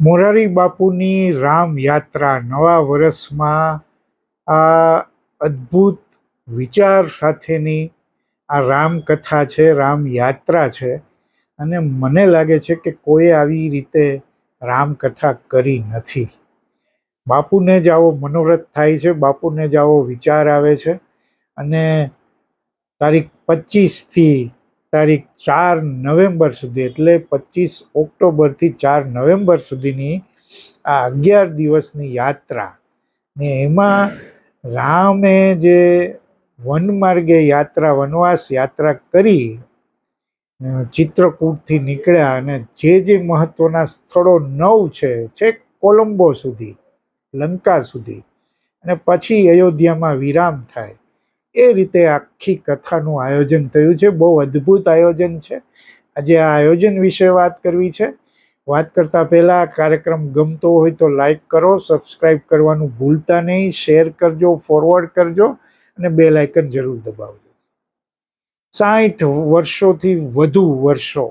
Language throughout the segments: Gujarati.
મોરારી બાપુની રામ યાત્રા નવા વર્ષમાં આ અદ્ભુત વિચાર સાથેની આ રામકથા છે, રામ યાત્રા છે અને મને લાગે છે કે કોઈ આવી રીતે રામકથા કરી નથી. બાપુને જ આવો મનોરથ થાય છે, બાપુને જ આવો વિચાર આવે છે અને તારીખ પચીસથી તારીખ ચાર નવેમ્બર સુધી, એટલે પચીસ ઓક્ટોબરથી ચાર નવેમ્બર સુધીની આ અગિયાર દિવસની યાત્રા. ને એમાં રામે જે વનમાર્ગે યાત્રા, વનવાસ યાત્રા કરી ચિત્રકૂટથી નીકળ્યા અને જે જે મહત્વના સ્થળો નવ છે છેક કોલંબો સુધી, લંકા સુધી, અને પછી અયોધ્યામાં વિરામ થાય. એ રીતે આખી કથાનું આયોજન થયું છે. બહુ અદ્ભુત આયોજન છે. આજે આ આયોજન વિશે વાત કરવી છે. વાત કરતા પહેલાં કાર્યક્રમ ગમતો હોય તો લાઈક કરો સબસ્ક્રાઈબ કરવાનું ભૂલતા નહીં, શેર કરજો ફોરવર્ડ કરજો અને બે લાઇકન જરૂર દબાવજો. સાઠ વર્ષોથી વધુ વર્ષો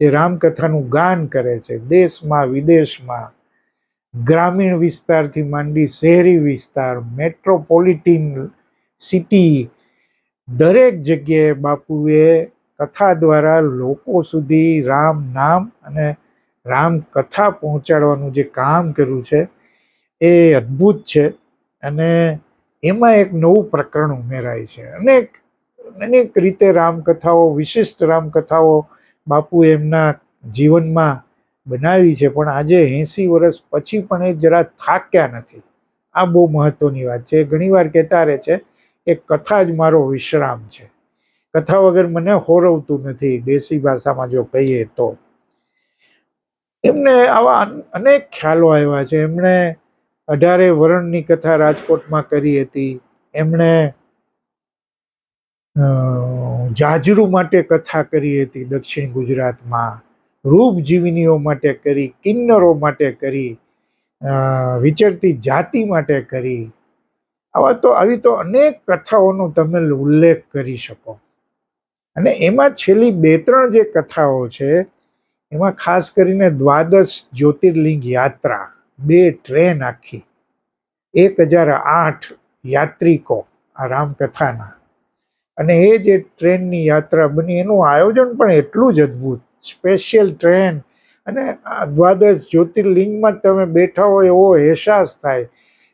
જે રામકથાનું ગાન કરે છે, દેશમાં, વિદેશમાં, ગ્રામીણ વિસ્તારથી માંડી શહેરી વિસ્તાર મેટ્રોપોલિટીન સિટી દરેક જગ્યાએ બાપુએ કથા દ્વારા લોકો સુધી રામ નામ અને રામ કથા પહોંચાડવાનું જે કામ કર્યું છે, એ અદ્ભુત છે અને એમાં એક નવું પ્રકરણ ઉમેરાય છે. અનેક અનેક રીતે રામકથાઓ, વિશિષ્ટ રામકથાઓ બાપુ એમના જીવનમાં બનાવી છે, પણ આજે એંસી વર્ષ પછી પણ એ જરા થાક્યા નથી. આ બહુ મહત્વની વાત છે. ઘણીવાર કહેતા રહે છે કે કથા જ મારો વિશ્રામ છે. કથા વગર મને હોરવતું નથી, દેશી ભાષામાં જો કહીએ તો. એમને આવા અનેક ખ્યાલો આવ્યા છે. એમણે અઢારે વરણની કથા રાજકોટમાં કરી હતી. એમણે જાજરૂ માટે કથા કરી હતી દક્ષિણ ગુજરાતમાં. રૂપજીવિનીઓ માટે કરી, કિન્નરો માટે કરી વિચરતી જાતિ માટે કરી. આવા તો આવી તો અનેક કથાઓનો તમે ઉલ્લેખ કરી શકો. અને એમાં છેલ્લી બે ત્રણ જે કથાઓ છે, એમાં ખાસ કરીને દ્વાદશ જ્યોતિર્લિંગ યાત્રા, બે ટ્રેન આખી, એક હજાર આઠ યાત્રિકો આ રામકથાના. અને એ જે ટ્રેનની યાત્રા બની, એનું આયોજન પણ એટલું જ અદ્ભુત, સ્પેશિયલ ટ્રેન. અને દ્વાદશ જ્યોતિર્લિંગમાં તમે બેઠા હોય એવો અહેસાસ થાય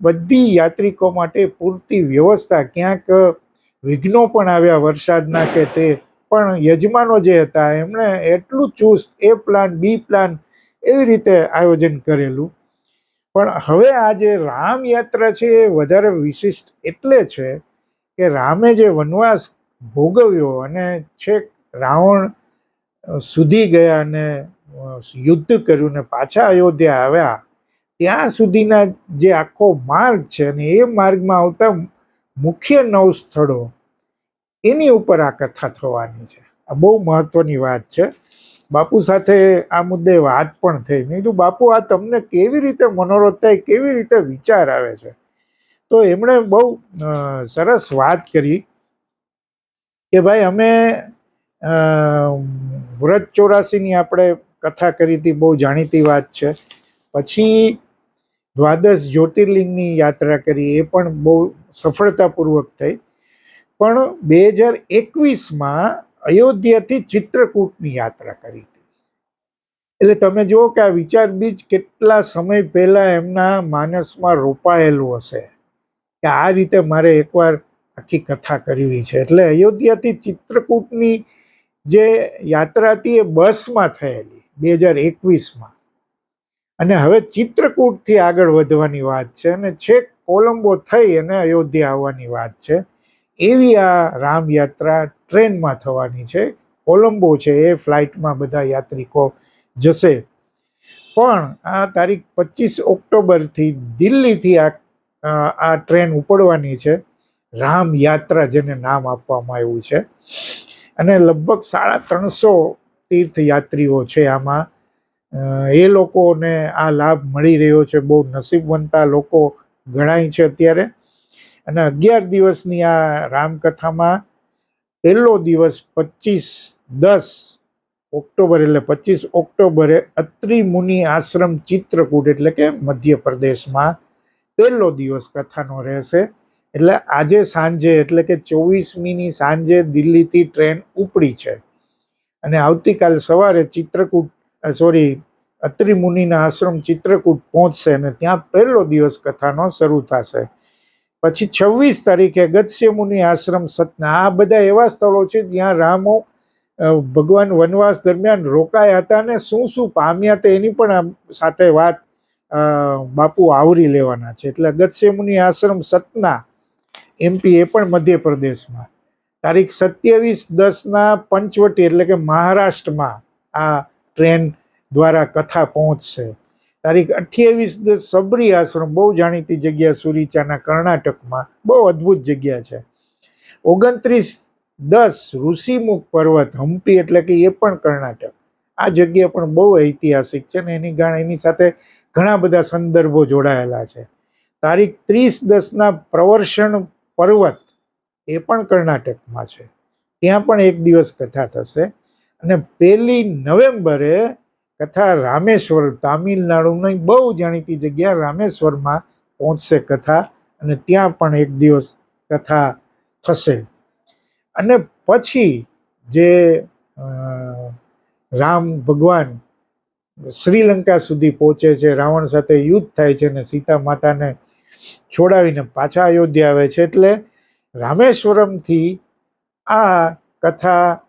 બધી યાત્રિકો માટે પૂરતી વ્યવસ્થા. ક્યાંક વિઘ્નો પણ આવ્યા વરસાદના કે તે, પણ યજમાનો જે હતા, એમણે એટલું ચુસ્ત, એ પ્લાન, બી પ્લાન એવી રીતે આયોજન કરેલું. પણ હવે આ જે રામ યાત્રા છે એ વધારે વિશિષ્ટ એટલે છે કે રામે જે વનવાસ ભોગવ્યો અને છેક રાવણ સુધી ગયા અને યુદ્ધ કર્યું ને પાછા અયોધ્યા આવ્યા ત્યાં સુધીના જે આખો માર્ગ છે અને એ માર્ગમાં આવતા મુખ્ય નવ સ્થળો એની ઉપર આ કથા થવાની છે. આ બહુ મહત્વની વાત છે. બાપુ સાથે આ મુદ્દે વાત પણ થઈ. મેં કીધું, બાપુ, આ તમને કેવી રીતે મનોરથ થાય, કેવી રીતે વિચાર આવે છે? તો એમણે બહુ સરસ વાત કરી કે, ભાઈ, અમે વ્રત ચોરાસીની આપણે કથા કરી હતી, બહુ જાણીતી વાત છે. પછી દ્વાદશ જ્યોતિર્લિંગની યાત્રા કરી, એ પણ બહુ સફળતાપૂર્વક થઈ. પણ બે હજાર એકવીસમાં અયોધ્યાથી ચિત્રકૂટની યાત્રા કરી હતી. એટલે તમે જુઓ કે આ વિચાર બીજ કેટલા સમય પહેલાં એમના માનસમાં રોપાયેલું હશે. કે આ રીતે મારે એકવાર આખી કથા કરવી છે. એટલે અયોધ્યાથી ચિત્રકૂટની જે યાત્રા હતી એ બસમાં થયેલી, બે હજાર એકવીસમાં. અને હવે ચિત્રકૂટથી આગળ વધવાની વાત છે અને છેક કોલંબો થઈ અને અયોધ્યા આવવાની વાત છે. એવી આ રામ યાત્રા ટ્રેનમાં થવાની છે. કોલંબો છે એ ફ્લાઇટમાં બધા યાત્રિકો જશે. પણ આ તારીખ પચીસ ઓક્ટોબરથી દિલ્હીથી આ આ ટ્રેન ઉપડવાની છે. રામ યાત્રા જેને નામ આપવામાં આવ્યું છે. અને લગભગ સાડા ત્રણસો તીર્થયાત્રીઓ છે આમાં એ લોકોને આ લાભ મળી રહ્યો છે, બહુ નસીબવંતા લોકો ગણાય છે અત્યારે. અને અગિયાર દિવસની આ રામકથામાં પહેલો દિવસ પચીસ દસ ઓક્ટોબર એટલે પચીસ ઓક્ટોબરે અત્રિ મુનિ આશ્રમ ચિત્રકૂટ એટલે કે મધ્યપ્રદેશમાં પહેલો દિવસ કથાનો રહેશે. એટલે આજે સાંજે એટલે કે ચોવીસમીની સાંજે દિલ્હીથી ટ્રેન ઉપડી છે. અને આવતીકાલ સવારે ચિત્રકૂટ સોરી, અત્રિ મુનિના આશ્રમ ચિત્રકૂટ પહોંચશે અને ત્યાં પહેલો દિવસ કથાનો શરૂ થશે. પછી છવ્વીસ તારીખે ગત્સ્ય મુનિ આશ્રમ સતના. આ બધા એવા સ્થળો છે જ્યાં રામો ભગવાન વનવાસ દરમિયાન રોકાયા હતા અને શું શું પામ્યા તે એની પણ સાથે વાત બાપુ આવરી લેવાના છે. એટલે ગત્સ્ય મુનિ આશ્રમ સતના એમપી એ પણ મધ્યપ્રદેશમાં. તારીખ સત્યાવીસ દસના પંચવટી એટલે કે મહારાષ્ટ્રમાં આ ટ્રેન દ્વારા કથા પહોંચશે. તારીખ અઠ્યાવીસ દસ સબરી આશ્રમ, બહુ જાણીતી જગ્યા સુરીચાના કર્ણાટકમાં, બહુ અદ્ભુત જગ્યા છે. ઓગણત્રીસ દસ ઋષિમુખ પર્વત, હમ્પી એટલે કે એ પણ કર્ણાટક. આ જગ્યા પણ બહુ ઐતિહાસિક છે ને એની ગાણ એની સાથે ઘણા બધા સંદર્ભો જોડાયેલા છે. તારીખ ત્રીસ દસના પ્રવર્ષણ પર્વત એ પણ કર્ણાટકમાં છે. ત્યાં પણ એક દિવસ કથા થશે. અને પહેલી નવેમ્બરે કથા રામેશ્વર તામિલનાડુની બહુ જાણીતી જગ્યા રામેશ્વરમાં પહોંચશે કથા અને ત્યાં પણ એક દિવસ કથા થશે. અને પછી જે રામ ભગવાન શ્રીલંકા સુધી પહોંચે છે, રાવણ સાથે યુદ્ધ થાય છે અને સીતા માતાને છોડાવીને પાછા અયોધ્યા આવે છે, એટલે રામેશ્વરમથી આ કથા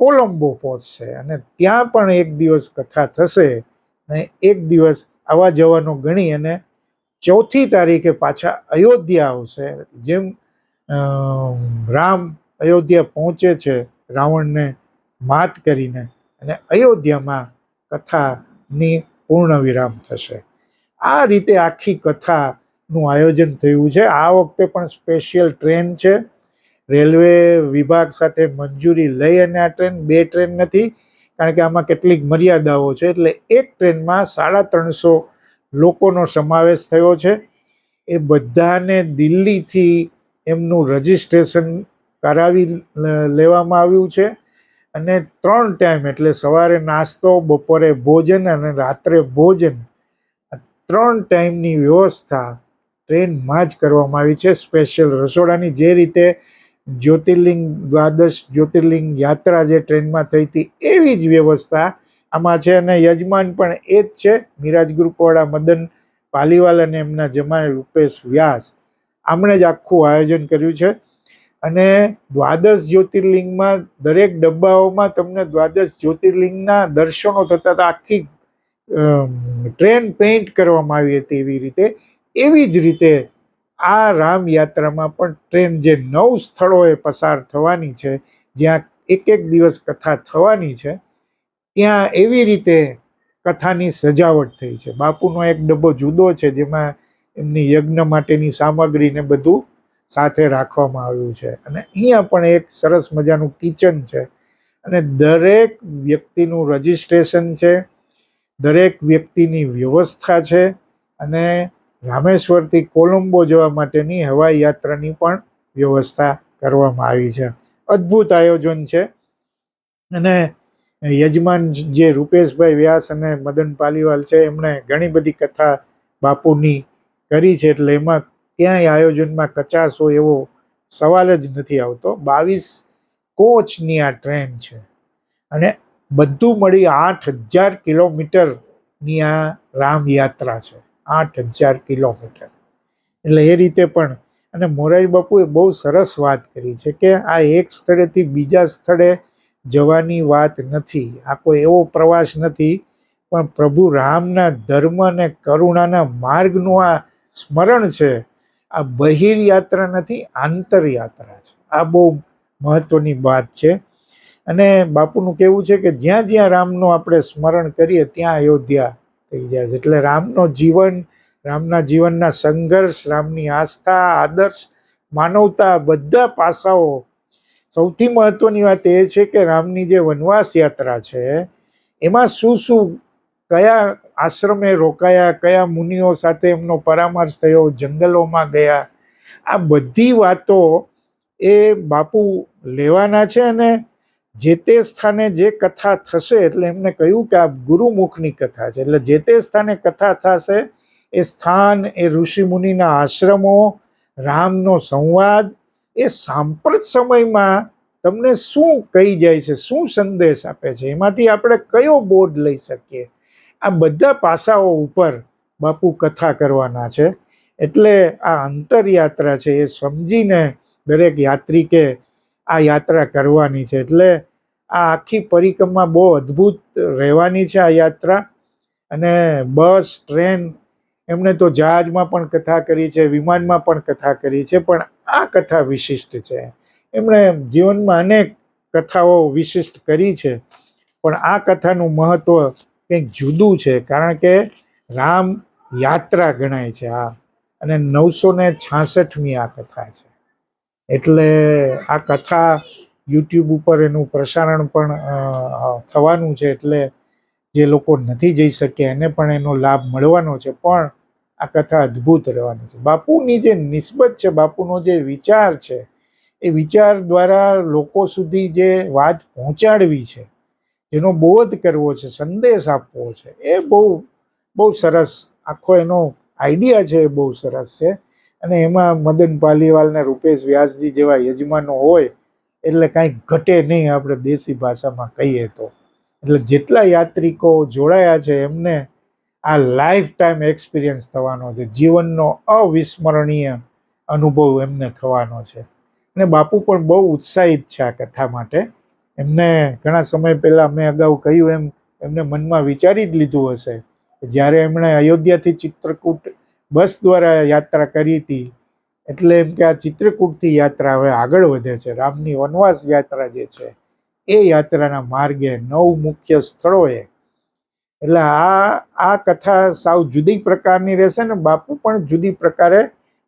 કોલંબો પહોંચશે અને ત્યાં પણ એક દિવસ કથા થશે અને એક દિવસ આવવા જવાનો ગણી અને ચોથી તારીખે પાછા અયોધ્યા આવશે. જેમ રામ અયોધ્યા પહોંચે છે, રાવણને માત કરીને અને અયોધ્યામાં કથાની પૂર્ણ વિરામ થશે. આ રીતે આખી કથાનું આયોજન થયું છે. આ વખતે પણ સ્પેશિયલ ટ્રેન છે. રેલવે વિભાગ સાથે મંજૂરી લઈ અને આ ટ્રેન બે ટ્રેન નથી, કારણ કે આમાં કેટલીક મર્યાદાઓ છે. એટલે એક ટ્રેનમાં સાડા ત્રણસો લોકોનો સમાવેશ થયો છે. એ બધાને દિલ્હીથી એમનું રજિસ્ટ્રેશન કરાવી લેવામાં આવ્યું છે. અને ત્રણ ટાઈમ, એટલે સવારે નાસ્તો, બપોરે ભોજન અને રાત્રે ભોજન ત્રણ ટાઈમની વ્યવસ્થા ટ્રેનમાં જ કરવામાં આવી છે. સ્પેશિયલ રસોડાની જે રીતે જ્યોતિર્લિંગ, દ્વાદશ જ્યોતિર્લિંગ યાત્રા જે ટ્રેનમાં થઈ હતી, એવી જ વ્યવસ્થા આમાં છે અને યજમાન પણ એ જ છે. મિરાજ ગ્રુપવાળા મદન પાલીવાલ અને એમના જમાય રૂપેશ વ્યાસ. આમણે જ આખું આયોજન કર્યું છે. અને દ્વાદશ જ્યોતિર્લિંગમાં દરેક ડબ્બાઓમાં તમને દ્વાદશ જ્યોતિર્લિંગના દર્શનો થતા હતા આખી ટ્રેન પેઇન્ટ કરવામાં આવી હતી એવી રીતે. એવી જ રીતે આ રામયાત્રામાં પણ ટ્રેન જે નવ સ્થળોએ પસાર થવાની છે, જ્યાં એક એક દિવસ કથા થવાની છે, ત્યાં એવી રીતે કથાની સજાવટ થઈ છે. બાપુનો એક ડબ્બો જુદો છે, જેમાં એમની યજ્ઞ માટેની સામગ્રીને બધું સાથે રાખવામાં આવ્યું છે. અને અહીંયા પણ એક સરસ મજાનું કિચન છે. અને દરેક વ્યક્તિનું રજિસ્ટ્રેશન છે, દરેક વ્યક્તિની વ્યવસ્થા છે, અને રામેશ્વરથી કોલંબો જવા માટેની હવાઈ યાત્રાની પણ વ્યવસ્થા કરવામાં આવી છે. અદ્ભુત આયોજન છે. અને યજમાન જે રૂપેશભાઈ વ્યાસ અને મદન પાલીવાલ છે, એમણે ઘણી બધી કથા બાપુની કરી છે, એટલે એમાં ક્યાંય આયોજનમાં કચાશ હોય એવો સવાલ જ નથી આવતો. બાવીસ કોચની આ ટ્રેન છે. અને બધું મળી આઠ હજાર કિલોમીટરની આ રામ યાત્રા છે. આઠ હજાર કિલોમીટર. એટલે એ રીતે પણ, અને મોરારી બાપુએ બહુ સરસ વાત કરી છે કે આ એક સ્થળેથી બીજા સ્થળે જવાની વાત નથી. આ કોઈ એવો પ્રવાસ નથી, પણ પ્રભુ રામના ધર્મ અને કરુણાના માર્ગનું આ સ્મરણ છે. આ બહિર યાત્રા નથી આંતરયાત્રા છે. આ બહુ મહત્વની વાત છે. અને બાપુનું કહેવું છે કે જ્યાં જ્યાં રામનું આપણે સ્મરણ કરીએ, ત્યાં અયોધ્યા થઈ જાય છે. એટલે રામનો જીવન, રામના જીવનના સંઘર્ષ, રામની આસ્થા, આદર્શ, માનવતા બધા પાસાઓ. સૌથી મહત્વની વાત એ છે કે રામની જે વનવાસ યાત્રા છે, એમાં શું શું, કયા આશ્રમે રોકાયા, કયા મુનિઓ સાથે એમનો પરામર્શ થયો, જંગલોમાં ગયા, આ બધી વાતો એ બાપુ લેવાના છે અને જે તે સ્થાને જે કથા થશે, એટલે એમને કહ્યું કે આ ગુરુમુખની કથા છે. એટલે જે તે સ્થાને કથા થશે, એ સ્થાન, એ ઋષિ મુનિના આશ્રમો, રામનો સંવાદ, એ સાંપ્રત સમયમાં તમને શું કહી જાય છે, શું સંદેશ આપે છે, એમાંથી આપણે કયો બોધ લઈ શકીએ? આ બધા પાસાઓ ઉપર બાપુ કથા કરવાના છે. એટલે આ અંતરયાત્રા છે, એ સમજીને દરેક યાત્રિકે આ યાત્રા કરવાની છે. એટલે આ આખી પરિક્રમા બહુ અદ્ભુત રહેવાની છે આ યાત્રા. અને બસ, ટ્રેન એમણે તો જહાજમાં પણ કથા કરી છે, વિમાનમાં પણ કથા કરી છે, પણ આ કથા વિશિષ્ટ છે. એમણે જીવનમાં અનેક કથાઓ વિશિષ્ટ કરી છે, પણ આ કથાનું મહત્વ કંઈક જુદું છે, કારણ કે રામ યાત્રા ગણાય છે આ. અને નવસો ને છાસઠમી આ કથા છે. એટલે આ કથા યુટ્યુબ ઉપર એનું પ્રસારણ પણ થવાનું છે એટલે જે લોકો નથી જઈ શક્યા એને પણ એનો લાભ મળવાનો છે. પણ આ કથા અદ્ભુત રહેવાની છે. બાપુની જે નિસ્બત છે, બાપુનો જે વિચાર છે, એ વિચાર દ્વારા લોકો સુધી જે વાત પહોંચાડવી છે, જેનો બોધ કરવો છે, સંદેશ આપવો છે, એ બહુ બહુ સરસ આખો એનો આઈડિયા છે, એ બહુ સરસ છે. અને એમાં મદન પાલીવાલ ને રૂપેશ વ્યાસજી જેવા યજમાનો હોય, એટલે કાંઈ ઘટે નહીં આપણે દેશી ભાષામાં કહીએ તો. એટલે જેટલા યાત્રિકો જોડાયા છે એમને આ લાઈફ ટાઈમ એક્સપિરિયન્સ થવાનો છે. જીવનનો અવિસ્મરણીય અનુભવ એમને થવાનો છે. અને બાપુ પણ બહુ ઉત્સાહિત છે આ કથા માટે. એમને ઘણા સમય પહેલાં મેં અગાઉ કહ્યું એમ, એમને મનમાં વિચારી જ લીધું હશે જ્યારે એમણે અયોધ્યાથી ચિત્રકૂટ બસ દ્વારા યાત્રા કરી હતી. એટલે એમ કે આ ચિત્રકૂટથી યાત્રા હવે આગળ વધે છે. રામની વનવાસ યાત્રા જે છે, એ યાત્રાના માર્ગે નવ મુખ્ય સ્થળોએ. એટલે આ આ કથા સાવ જુદી પ્રકારની રહેશે ને બાપુ પણ જુદી પ્રકારે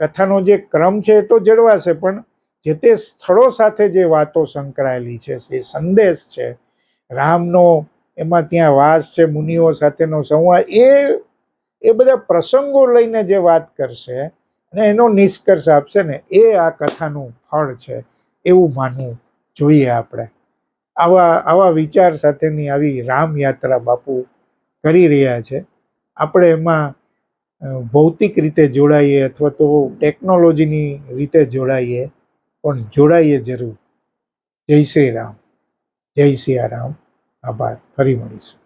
કથાનો જે ક્રમ છે એ તો જળવાશે, પણ જે તે સ્થળો સાથે જે વાતો સંકળાયેલી છે, જે સંદેશ છે, રામનો એમાં ત્યાં વાસ છે, મુનિઓ સાથેનો સંવાદ, એ એ બધા પ્રસંગો લઈને જે વાત કરશે અને એનો નિષ્કર્ષ આપશે ને, એ આ કથાનું ફળ છે એવું માનવું જોઈએ આપણે. આવા આવા વિચાર સાથેની આવી રામ યાત્રા બાપુ કરી રહ્યા છે. આપણે એમાં ભૌતિક રીતે જોડાઈએ અથવા તો ટેકનોલોજીની રીતે જોડાઈએ, પણ જોડાઈએ જરૂર. જય શ્રી રામ. જય સિયારામ. આભાર. ફરી મળીશું.